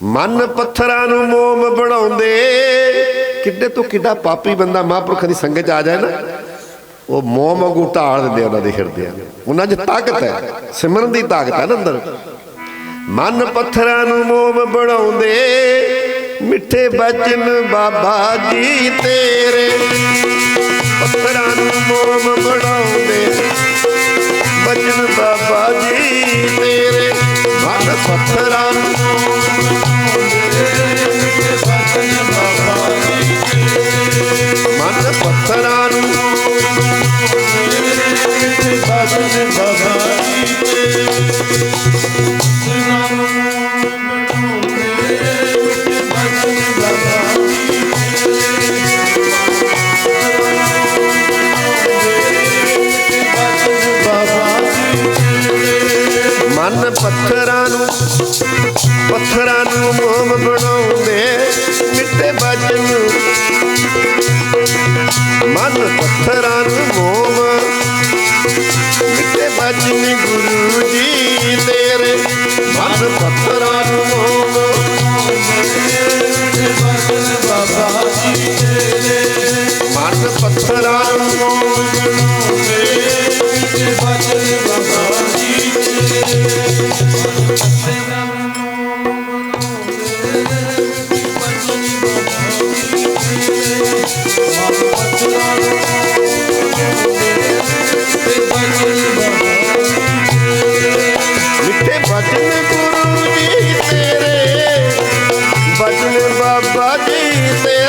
ਮਨ ਪੱਥਰਾਂ ਨੂੰ ਮੋਮ ਬਣਾਉਂਦੇ। ਕਿੱਡੇ ਤੋਂ ਕਿੱਡਾ ਪਾਪੀ ਬੰਦਾ ਮਹਾਂਪੁਰਖਾਂ ਦੀ ਸੰਗਤ 'ਚ ਆ ਜਾਏ ਨਾ। ਉਹ ਮੋਮ ਵਾਂਗੂ ਢਾਲ ਦਿੰਦੇ ਆ ਉਹਨਾਂ ਦੇ ਹਿਰਦਿਆਂ ਨੂੰ ਉਹਨਾਂ 'ਚ ਤਾਕਤ ਹੈ, ਸਿਮਰਨ ਦੀ ਤਾਕਤ ਹੈ ਨਾ ਅੰਦਰ। ਮਨ ਪੱਥਰਾਂ ਨੂੰ ਮੋਮ ਬਣਾਉਂਦੇ, ਮਿੱਠੇ ਬਚਨ ਬਾਬਾ ਜੀ ਤੇਰੇ। ਪੱਥਰਾਂ ਨੂੰ ਮੋਮ ਬਣਾਉਂਦੇ, ਬਚਨ ਬਾਬਾ ਜੀ ਤੇਰੇ। ਮਨ ਪੱਥਰਾਂ ਪੱਥਰਾਂ ਨੂੰ ਪੱਥਰਾਂ ਨੂੰ ਮੋਮ ਬਣਾਉਂਦੇ ਬਚਨ ਗੁਰੂ ਜੀ ਤੇਰੇ ਮਨ ਪੱਥਰਾਂ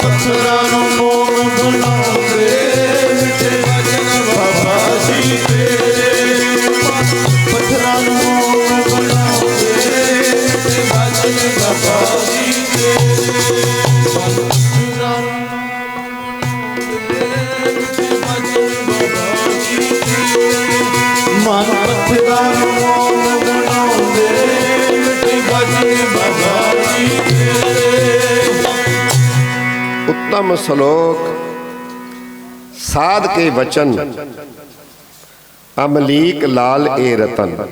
ਮਨ ਨੂੰ ਮੋਮ ਬਣਾਉਂਦੇ ਮਿੱਠੇ ਬਚਨ ਬਾਬਾ ਜੀ ਤੇਰੇ ਪੱਥਰਾਂ ਨੂੰ ਮੋਮ ਬਣਾਉਂਦੇ ਮਿੱਠੇ ਬਚਨ ਬਾਬਾ ਜੀ ਤੇਰੇ ਮਨ ਪੱਥਰਾਂ ਨੂੰ ਮੋਮ ਬਣਾਉਂਦੇ ਮਿੱਠੇ ਬਚਨ ਬਾਬਾ ਜੀ ਉੱਤਮ ਸ਼ਲੋਕ ਸਾਧ ਕੇ ਵਚਨ ਅਮਲੀਕ ਲਾਲ ਏ ਰਤਨ।